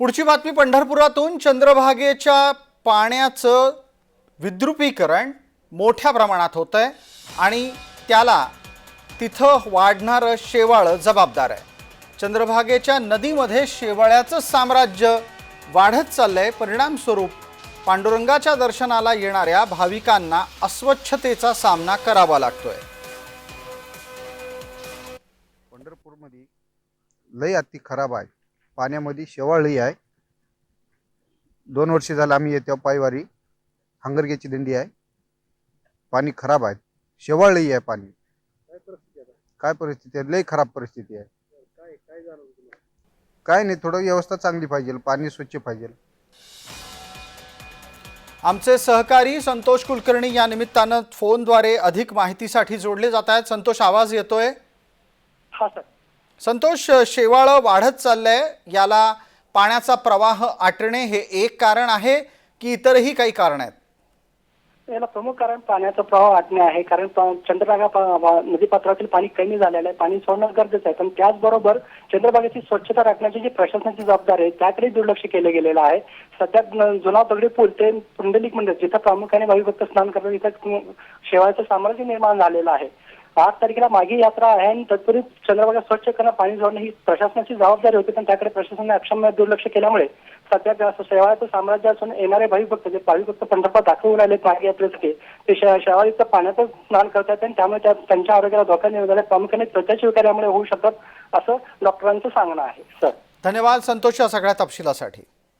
पुढची बातमी पंढरपुरातून चंद्रभागेच्या पाण्याचं विद्रुपीकरण मोठ्या प्रमाणात होत आहे आणि त्याला तिथं वाढणारं शेवाळं जबाबदार आहे. चंद्रभागेच्या नदीमध्ये शेवाळ्याचं साम्राज्य वाढत चाललंय. परिणामस्वरूप पांडुरंगाच्या दर्शनाला येणाऱ्या भाविकांना अस्वच्छतेचा सामना करावा लागतोय. पंढरपूरमध्ये लई अति खराब आहे. पाण्यामध्ये शेवाळ आहे. दोन वर्ष झालं आम्ही येतो पायवारी. हंगरग्याची दिंडी आहे. पाणी खराब आहे. शेवाळ लई आहे पाणी. काय परिस्थिती आहे लई खराब परिस्थिती आहे. काय नाही थोडं व्यवस्था चांगली पाहिजे. पाणी स्वच्छ पाहिजे. आमचे सहकारी संतोष कुलकर्णी या निमित्तानं फोनद्वारे अधिक माहितीसाठी जोडले जात आहेत. संतोष आवाज येतोय? हा सर. संतोष शेवाळं वाढत चाललंय. याला पाण्याचा प्रवाह आटणे हे एक कारण आहे की इतरही काही कारण आहेत? याला प्रमुख कारण पाण्याचा प्रवाह आटणे आहे. कारण चंद्रभागा नदीपात्रातील पाणी कमी झालेलं आहे. पाणी सोडणं गरजेचं आहे. पण त्याचबरोबर चंद्रभागेची स्वच्छता राखण्याची जी प्रशासनाची जबाबदारी आहे त्याकडे दुर्लक्ष केलं गेलेलं आहे. सध्या जुना दगडी पूल ते पुंडलिक मंदिर जिथं प्रामुख्याने भाविभक्त स्नान करतात तिथं शेवाळचं साम्राज्य निर्माण झालेलं आहे. आठ तारखेला मागे यात्रा आहे आणि तत्पूर्वी चंद्रभागा स्वच्छ करणं पाणी जोडणं ही प्रशासनाची जबाबदारी होती. पण त्याकडे प्रशासनाने अक्षम दुर्लक्ष केल्यामुळे सध्या शेवाळाचं शेवाळ्याचं साम्राज्य असून येणारे भाविक भक्त जे भाविक भक्त पंढरपूर दाखवून आले मागे यात्रेसाठी ते शेवाळीचं पाण्याचं स्नान करतात आणि त्यामुळे त्यांच्या आरोग्याला धोका निर्माण झाला प्रामुख्याने त्वचाची शिवकार्यामुळे होऊ शकतात असं डॉक्टरांचं सांगणं आहे. सर. धन्यवाद. संतोष या सगळ्या तपशिलासाठी.